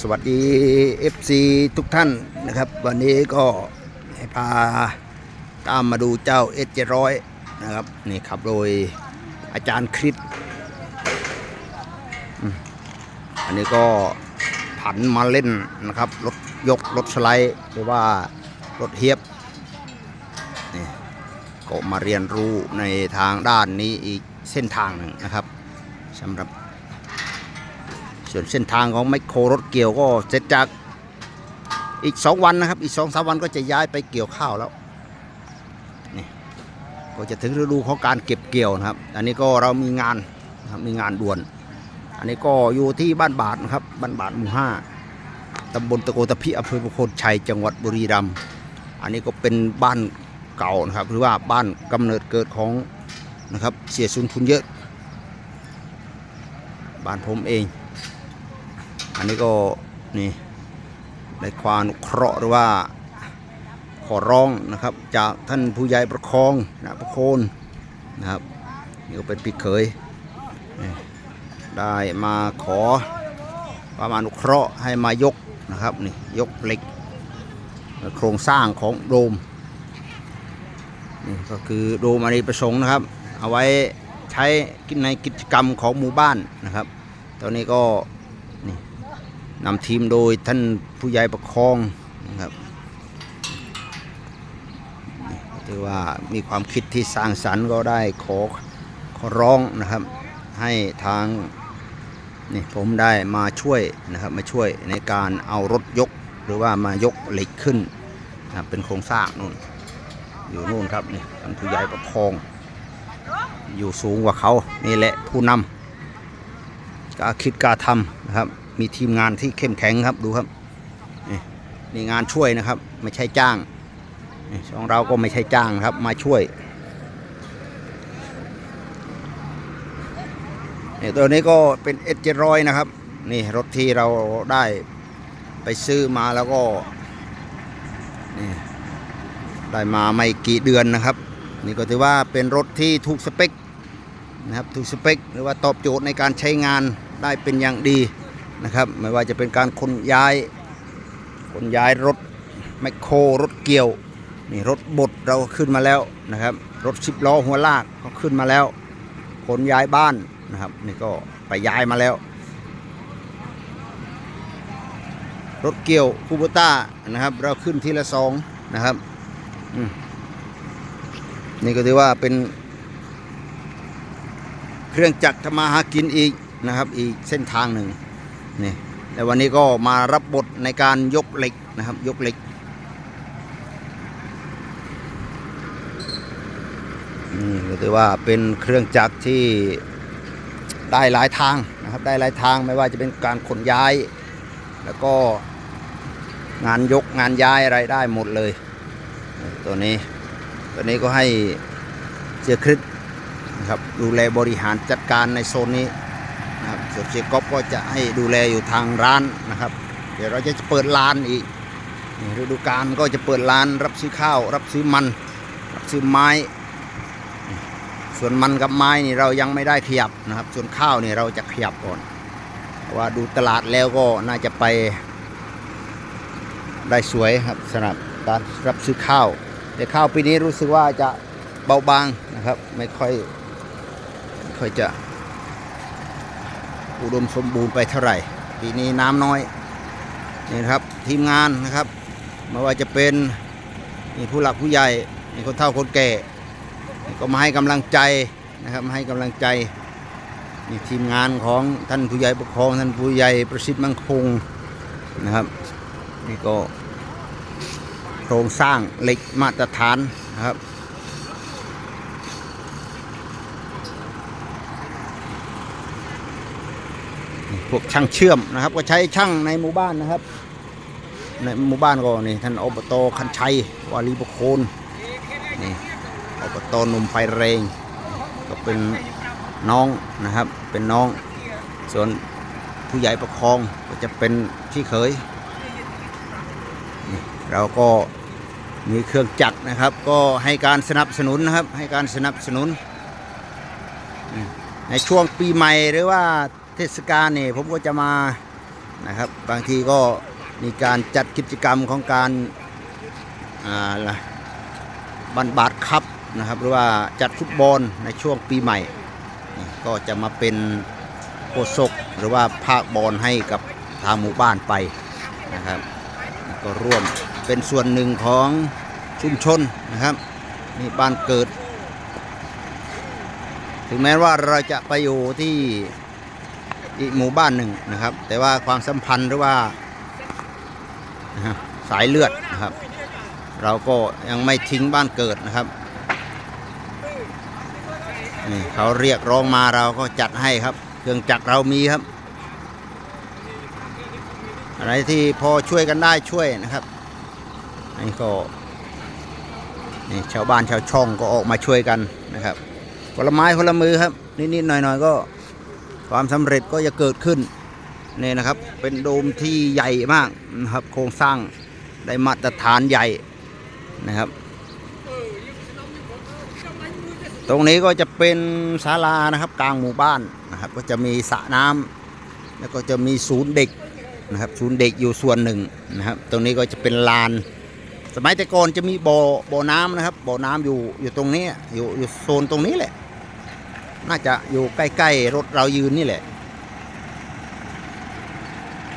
สวัสดี FC ทุกท่านนะครับ วันนี้ก็ให้พาตามมาดูเจ้า S 7 0 0 นะครับ นี่ขับโดยอาจารย์คริสอันนี้ก็ผันมาเล่นนะครับ รถยก รถสไลด์หรือว่ารถเฮียบนี่ก็มาเรียนรู้ในทางด้านนี้อีกเส้นทางหนึ่งนะครับสำหรับ ส่วนเส้นทางของไมโครรถเกี่ยวก็เสร็จจากอีก 2 วันนะครับ อีก2อสวันก็จะย้ายไปเกี่ยวข้าวแล้วนี่ก็จะถึงฤดูของการเก็บเกี่ยวนะครับ อันนี้ก็เรามีงานนะครับมีงานด่วน อันนี้ก็อยู่ที่บ้านบาทนะครับบ้านบาทหมู่ห้าตำบลตะโกตะพิอำเภอประโคนชัยจังหวัดบุรีรัมย์อันนี้ก็เป็นบ้านเก่านะครับหรือว่าบ้านกำเนิดเกิดของนะครับเสียสุนทุนเยอะ บ้านผมเอง อันนี้ก็นี่ในความอนุเคราะห์หรือว่าขอร้องนะครับ จากท่านผู้ใหญ่ประคองนะประโคนนะครับนี่ก็เป็นปีเขยได้มาขอความอนุเคราะห์ให้มายกนะครับนี่ยกเหล็ก โครงสร้างของโดมนี่ก็คือโดมอเนกประสงค์นะครับ เอาไว้ใช้ในกิจกรรมของหมู่บ้านนะครับ ตอนนี้ก็ นำทีมโดยท่านผู้ใหญ่ประคองนะครับนี่ถือว่ามีความคิดที่สร้างสรรค์ก็ได้ขอขอร้องนะครับ ให้ทางนี่ผมได้มาช่วยนะครับมาช่วยในการเอารถยกหรือว่ามายกเหล็กขึ้นนะเป็นโครงสร้างนู่น อยู่นู่นครับนี่ท่านผู้ใหญ่ประคอง อยู่สูงกว่าเขานี่แหละผู้นำกล้าคิดกล้าทำนะครับ มีทีมงานที่เข้มแข็งครับดูครับนี่งานช่วยนะครับ ไม่ใช่จ้างนี่องเราก็ไม่ใช่จ้างครับมาช่วยนี่ตัวนี้ก็เป็นเอเจรอยนะครับ นี่รถที่เราได้ไปซื้อมาแล้วก็นี่ได้มาไม่กี่เดือนนะครับ นี่ก็ถือว่าเป็นรถที่ถูกสเปคนะครับถูกสเปคหรือว่าตอบโจทย์ในการใช้งานได้เป็นอย่างดี นะครับ ไม่ว่าจะเป็นการขนย้ายขนย้ายรถแมคโครรถเกี่ยวนี่รถบดเราขึ้นมาแล้วนะครับ รถสิบล้อหัวลากก็ขึ้นมาแล้วขนย้ายบ้านนะครับ นี่ก็ไปย้ายมาแล้ว รถเกี่ยวคูโบต้านะครับ เราขึ้นทีละสองนะครับนี่ก็ถือว่าเป็น เครื่องจักรทำมาหากินอีกนะครับ อีกเส้นทางหนึ่ง นี่แต่วันนี้ก็มารับบทในการยกเหล็กนะครับ ยกเหล็กนี่ก็ถือว่าเป็นเครื่องจักรที่ได้หลายทางนะครับ ได้หลายทางไม่ว่าจะเป็นการขนย้าย แล้วก็งานยกงานย้ายอะไรได้หมดเลย ตัวนี้ตัวนี้ก็ให้เสียคริสนะครับดูแลบริหารจัดการในโซนนี้ ส่วนเชก๊อฟก็จะให้ดูแลอยู่ทางร้านนะครับ เดี๋ยวเราจะเปิดร้านอีกฤดูกาลก็จะเปิดร้านรับซื้อข้าว รับซื้อมัน รับซื้อไม้ ส่วนมันกับไม้นี่เรายังไม่ได้ขยับนะครับ ส่วนข้าวนี่เราจะขยับก่อนว่าดูตลาดแล้วก็น่าจะไปได้สวยครับสำหรับการรับซื้อข้าว แต่ข้าวปีนี้รู้สึกว่าจะเบาบางนะครับ ไม่ค่อยไม่ค่อยจะ อุดมสมบูรณ์ไปเท่าไหร่ ปีนี้น้ำน้อยนี่นะครับทีมงานนะครับไม่ว่าจะเป็นนี่ผู้หลักผู้ใหญ่นี่คนเฒ่าคนแก่ ก็มาให้กำลังใจนะครับมาให้กำลังใจนี่ทีมงานของท่านผู้ใหญ่ปกครองท่านผู้ใหญ่ประสิทธิ์มังคงนะครับนี่ก็โครงสร้างเหล็กมาตรฐานนะครับ พวกช่างเชื่อมนะครับ ก็ใช้ช่างในหมู่บ้านนะครับ ในหมู่บ้านก็นี่ท่านอบตคันชัยวารีบุคคลนี่อบตหนุ่มไฟแรงก็เป็นน้องนะครับ เป็นน้อง ส่วนผู้ใหญ่ประคองก็จะเป็นพี่เขยเราก็มีเครื่องจักรนะครับ ก็ให้การสนับสนุนนะครับ ให้การสนับสนุน ในช่วงปีใหม่หรือว่า เทศกาลนี่ผมก็จะมานะครับ บางทีก็มีการจัดกิจกรรมของการอ่าอะไรบันบาดคัพนะครับหรือว่าจัดฟุตบอลในช่วงปีใหม่ ก็จะมาเป็นโฆษกหรือว่าภาคบอลให้กับทางหมู่บ้านไปนะครับ ก็ร่วมเป็นส่วนหนึ่งของชุมชนนะครับนี่บ้านเกิด ถึงแม้ว่าเราจะไปอยู่ที่ อีกหมู่บ้านหนึ่งนะครับ แต่ว่าความสัมพันธ์หรือว่าสายเลือดนะครับ เราก็ยังไม่ทิ้งบ้านเกิดนะครับนี่เขาเรียกร้องมาเราก็จัดให้ครับ เครื่องจักรเรามีครับ อะไรที่พอช่วยกันได้ช่วยนะครับนี่ก็นี่ชาวบ้านชาวช่องก็ออกมาช่วยกันนะครับผลไม้คนละมือครับนิดๆหน่อยๆก็ ความสำเร็จก็จะเกิดขึ้นนี่นะครับ เป็นโดมที่ใหญ่มากนะครับ โครงสร้างได้มาตรฐานใหญ่นะครับ ตรงนี้ก็จะเป็นศาลานะครับ กลางหมู่บ้านนะครับ ก็จะมีสระน้ำแล้วก็จะมีศูนย์เด็กนะครับ ศูนย์เด็กอยู่ส่วนหนึ่งนะครับ ตรงนี้ก็จะเป็นลาน สมัยแต่ก่อนจะมีบ่อบ่อน้ำนะครับ บ่อน้ำอยู่อยู่ตรงนี้อยู่อยู่โซนตรงนี้แหละ น่าจะอยู่ใกล้ๆรถเรายืนนี่แหละ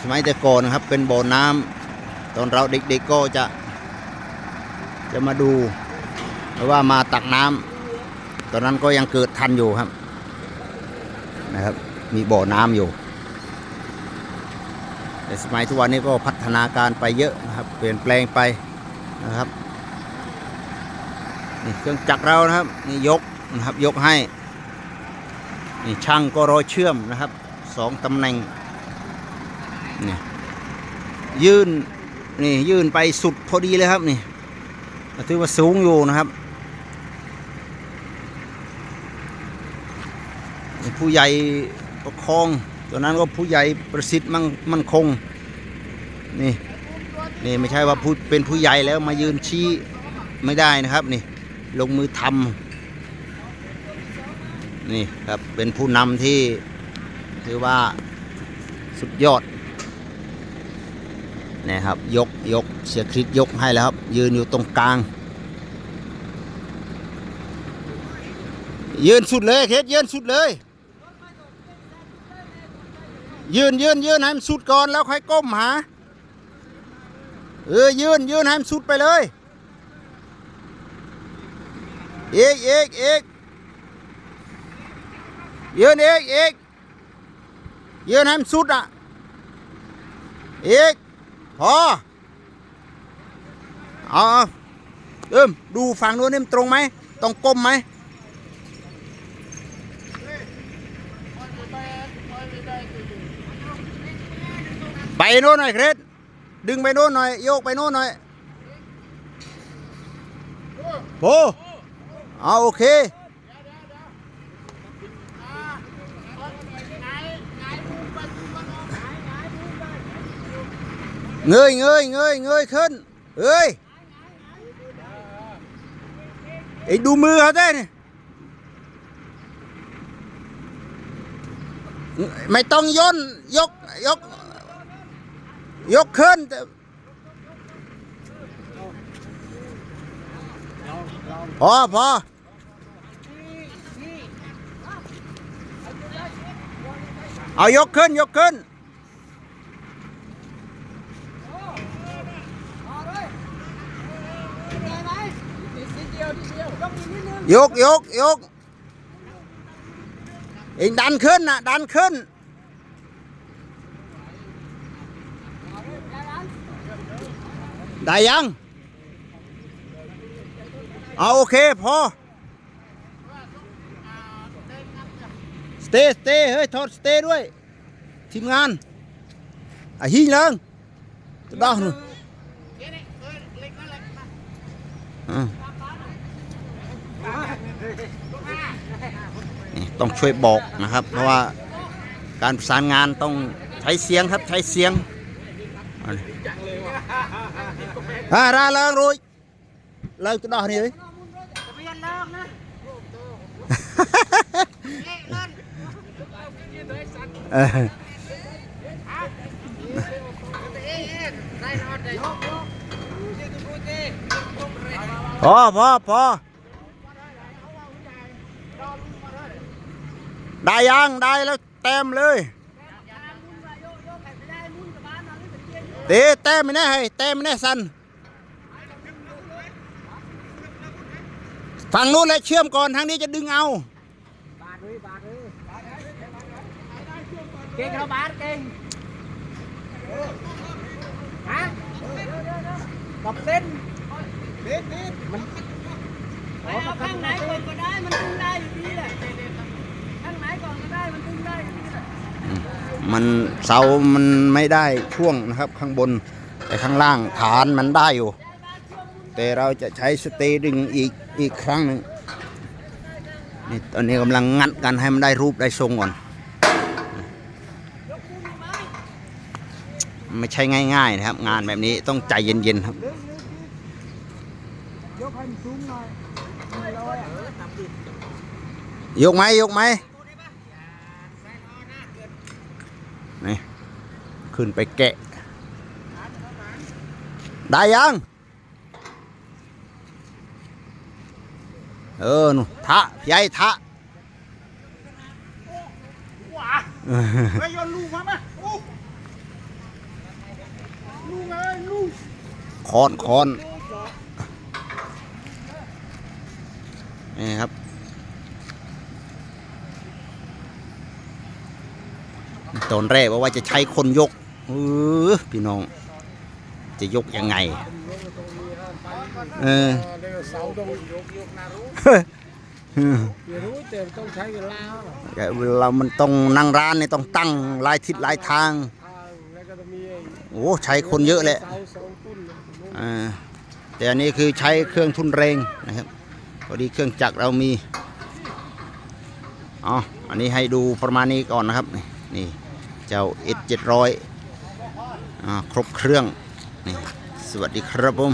สมัยแต่ก่อนนะครับเป็นบ่อน้ำตอนเราเด็กๆก็จะจะมาดูหรือว่ามาตักน้ำตอนนั้นก็ยังเกิดทันอยู่ครับนะครับ มีบ่อน้ำอยู่ แต่สมัยทุกวันนี้ก็พัฒนาการไปเยอะนะครับ เปลี่ยนแปลงไปนะครับนี่เครื่องจักรเรานะครับนี่ยกนะครับยกให้ นี่ช่างก็รอเชื่อมนะครับสองตำแหน่งนี่ยื่นนี่ยื่นไปสุดพอดีเลยครับนี่ถือว่าสูงอยู่นะครับ ผู้ใหญ่ประคองตัวนั้นก็ผู้ใหญ่ประสิทธิ์มั่งมั่นคงนี่นี่ไม่ใช่ว่าผู้เป็นผู้ใหญ่แล้วมายืนชี้ไม่ได้นะครับนี่ลงมือทำ นี่ครับเป็นผู้นำที่ถือว่าสุดยอดนี่ครับยกยกเสียคริสยกให้แล้วครับ ยืนอยู่ตรงกลาง ยืนสุดเลยเคสยืนสุดเลย ยืนยืนยืนให้มันสุดก่อนแล้วค่อยก้มหาเออยืนยืนให้มันสุดไปเลยเอกเอกเอก ยืนเอกเอกยืนให้มันสุดอะเอกพอเอาเอาเอิมดูฝั่งนู้นนี่มันตรงไหมต้องก้มไหมไปโน่นหน่อยเครสดึงไปโน่นหน่อยโยกไปโน่นหน่อยโบเอาโอเค เงยเงยเงยเงยขึ้นเอ้ยไอ้ดูมือเขาได้เนี่ยไม่ต้องย่นยกยก ยกขึ้นแต่พอพอเอายกขึ้น ยกขึ้น ยกยกยกเองดันขึ้นนะดันขึ้น ได้ยัง เอาโอเคพอสเตย์สเตย์เฮ้ยทอดสเตย์ด้วย ทีมงานอะหิ้งเลิงตัวดอกหนู ต้องช่วยบอกนะครับ เพราะว่าการประสานงานต้องใช้เสียงครับใช้เสียงอาราเลิงรุ่ยเลิกตัวดอกนี่เลยพอพอพอ ได้ยังได้แล้วเต็มเลยเตะเต็มไม่แน่ให้เต็มไม่แน่สันฝั่งนู้นเลยเชื่อมก่อนทางนี้จะดึงเอาบาทเลยบาทเลยเก่งเราบาทเก่งฮะกับเส้นมันอ๋อกับข้างไหนก่อนก็ได้มันดึงได้อยู่ดีแหละ มันเสามันไม่ได้ช่วงนะครับข้างบน แต่ข้างล่างฐานมันได้อยู่ แต่เราจะใช้สเตดึงอีกอีกครั้งหนึ่งนี่ตอนนี้กำลังงัดกันให้มันได้รูปได้ทรงก่อน ไม่ใช่ง่ายๆนะครับ งานแบบนี้ต้องใจเย็นๆครับยกไหมยกไหม นี่ขึ้นไปแกะ ได้ยังเออหนูทะยายทะไปโยนลูกมามาโอ้ลูกเอ้ยลูกคอนคอนนี่ครับ ตอนแรกว่าจะใช้คนยกเออพี่น้อง จะยกยังไง เออเดี๋ยวเสาต้องยกยกนารู้อย่ารู้แต่ต้องใช้เวลาแต่เวลามันต้องนั่งร้านเนี่ยต้องตั้งหลายทิศหลายทางทางแล้วก็จะมีไอ้โอ้ใช้คนเยอะแหละเสาสองต้นเนี่ยอ่าแต่อันนี้คือใช้เครื่องทุนแรงนะครับพอดีเครื่องจักรเรามีอ๋ออันนี้ให้ดูประมาณนี้ก่อนนะครับ นี่นี่ เจ้า S 700อ่าครบเครื่องนี่สวัสดีครับผม